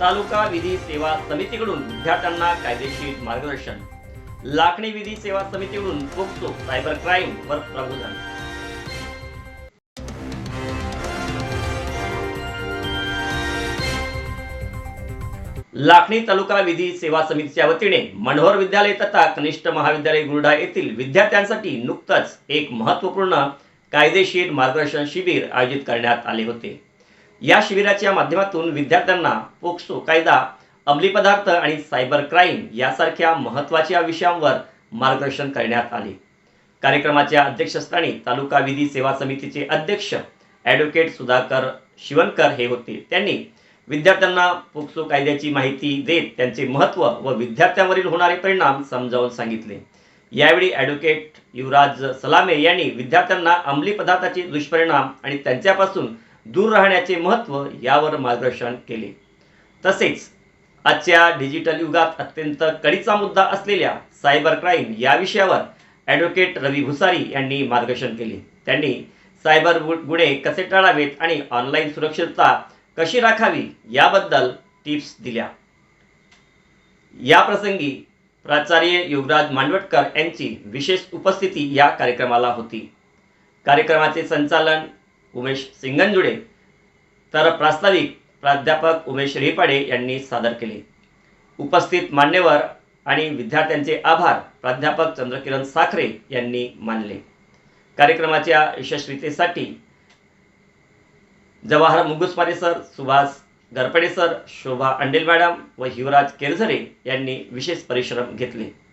तालुका विधी सेवा समितीकडून विद्यार्थ्यांना कायदेशीर मार्गदर्शन. लाखणी विधी सेवा समितीकडून पोक्सो सायबर क्राईम वर प्रबोधन लाखणी तालुका विधी सेवा समितीच्या वतीने मनोहर विद्यालय तथा कनिष्ठ महाविद्यालय गुरुडा येथील विद्यार्थ्यांसाठी नुकतंच एक महत्त्वपूर्ण कायदेशीर मार्गदर्शन शिबिर आयोजित करण्यात आले होते. या शिबिराच्या माध्यमातून विद्यार्थ्यांना पोक्सो कायदा अंमली पदार्थ आणि सायबर क्राईम यासारख्या महत्त्वाच्या विषयांवर मार्गदर्शन करण्यात आले. कार्यक्रमाच्या अध्यक्षस्थानी तालुका विधी सेवा समितीचे अध्यक्ष ॲडव्होकेट सुधाकर शिवणकर हे होते. त्यांनी विद्यार्थ्यांना पोक्सो कायद्याची माहिती देत त्यांचे महत्त्व व विद्यार्थ्यांवरील होणारे परिणाम समजावून सांगितले. यावेळी ॲडव्होकेट युवराज सलामे यांनी विद्यार्थ्यांना अंमली पदार्थाचे दुष्परिणाम आणि त्यांच्यापासून दूर राहण्याचे महत्त्व यावर मार्गदर्शन केले. तसेच आजच्या डिजिटल युगात अत्यंत कडीचा मुद्दा असलेल्या सायबर क्राईम या विषयावर ॲडव्होकेट रवी भुसारी यांनी मार्गदर्शन केले. त्यांनी सायबर गुन्हे कसे टाळावेत आणि ऑनलाईन सुरक्षितता कशी राखावी याबद्दल टिप्स दिल्या. या प्रसंगी प्राचार्य युवराज मांडवटकर यांची विशेष उपस्थिती या कार्यक्रमाला होती. कार्यक्रमाचे संचालन उमेश सिंगंजुडे तर प्रास्ताविक प्राध्यापक उमेश रेपाडे यांनी सादर केले. उपस्थित मान्यवर आणि विद्यार्थ्यांचे आभार प्राध्यापक चंद्रकिरण साखरे यांनी मानले. कार्यक्रमाच्या यशस्वीतेसाठी Jawahar Mungusmare sir Subhash Garpade sir Shobha Andel madam व युवराज केरझरे यांनी विशेष परिश्रम घेतले.